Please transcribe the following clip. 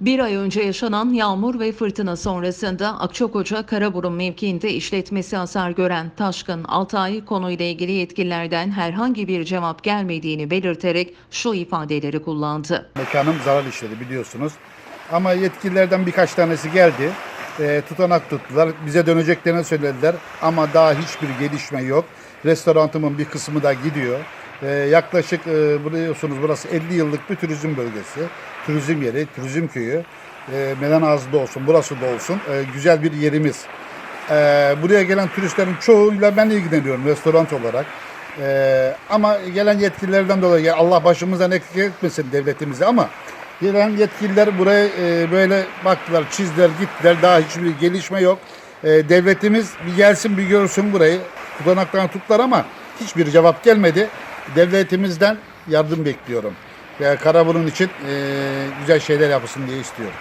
Bir ay önce yaşanan yağmur ve fırtına sonrasında Akçakoca Karaburun mevkiinde işletmesi hasar gören Taşkın Altay konuyla ilgili yetkililerden herhangi bir cevap gelmediğini belirterek şu ifadeleri kullandı. Mekanım zarar işledi biliyorsunuz. Ama yetkililerden birkaç tanesi geldi. E, tutanak tuttular. Bize döneceklerini söylediler. Ama daha hiçbir gelişme yok. Restoranımın bir kısmı da gidiyor. E, yaklaşık e, biliyorsunuz burası 50 yıllık bir turizm bölgesi. Turizm yeri, turizm köyü. E, Meden Ağzı'da olsun, burası da olsun. E, güzel bir yerimiz. E, buraya gelen turistlerin çoğuyla ben ilgileniyorum restoran olarak. E, ama gelen yetkililerden dolayı Allah başımızdan eksik etmesin devletimizi ama gelen yetkililer buraya e, böyle baktılar, çizdiler, gittiler. Daha hiçbir gelişme yok. E, devletimiz bir gelsin bir görsün burayı. Tutanaklarını tuttular ama hiçbir cevap gelmedi. Devletimizden yardım bekliyorum. Ve Karaburun için e, güzel şeyler yapılsın diye istiyorum.